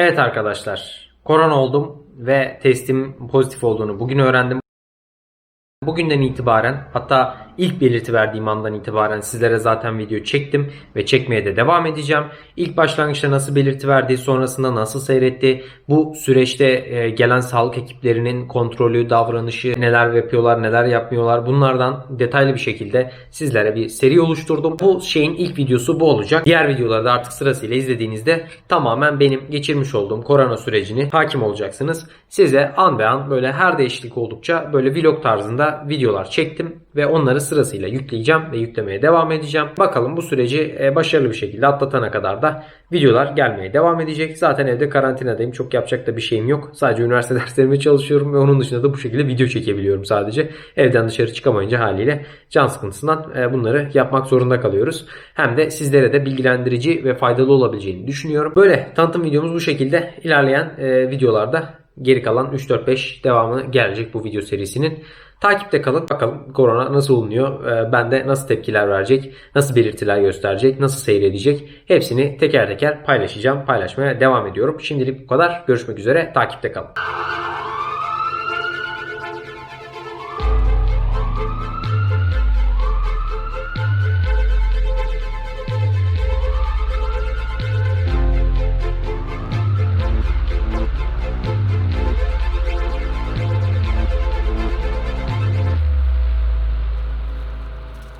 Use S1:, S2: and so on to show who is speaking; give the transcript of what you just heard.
S1: Evet arkadaşlar, korona oldum ve testim pozitif olduğunu bugün öğrendim. Bugünden itibaren hatta ilk belirti verdiğim andan itibaren sizlere zaten video çektim ve çekmeye de devam edeceğim. İlk başlangıçta nasıl belirti verdi, sonrasında nasıl seyretti, bu süreçte e, gelen sağlık ekiplerinin kontrolü, davranışı, neler yapıyorlar, neler yapmıyorlar bunlardan detaylı bir şekilde sizlere bir seri oluşturdum. Bu şeyin ilk videosu bu olacak. Diğer videoları da artık sırasıyla izlediğinizde tamamen benim geçirmiş olduğum korona sürecini hakim olacaksınız. Size an be an böyle her değişiklik oldukça böyle vlog tarzında videolar çektim ve onları sırasıyla yükleyeceğim ve yüklemeye devam edeceğim. Bakalım bu süreci e, başarılı bir şekilde atlatana kadar da videolar gelmeye devam edecek. Zaten evde karantinadayım. Çok yapacak da bir şeyim yok. Sadece üniversite derslerime çalışıyorum ve onun dışında da bu şekilde video çekebiliyorum sadece. Evden dışarı çıkamayınca haliyle can sıkıntısından e, bunları yapmak zorunda kalıyoruz. Hem de sizlere de bilgilendirici ve faydalı olabileceğini düşünüyorum. Böyle tanıtım videomuz bu şekilde ilerleyen e, videolarda geri kalan 3-4-5 devamı gelecek bu video serisinin. Takipte kalın. Bakalım korona nasıl bulunuyor? Ee, bende nasıl tepkiler verecek? Nasıl belirtiler gösterecek? Nasıl seyredecek? Hepsini teker teker paylaşacağım. Paylaşmaya devam ediyorum. Şimdilik bu kadar. Görüşmek üzere. Takipte kalın.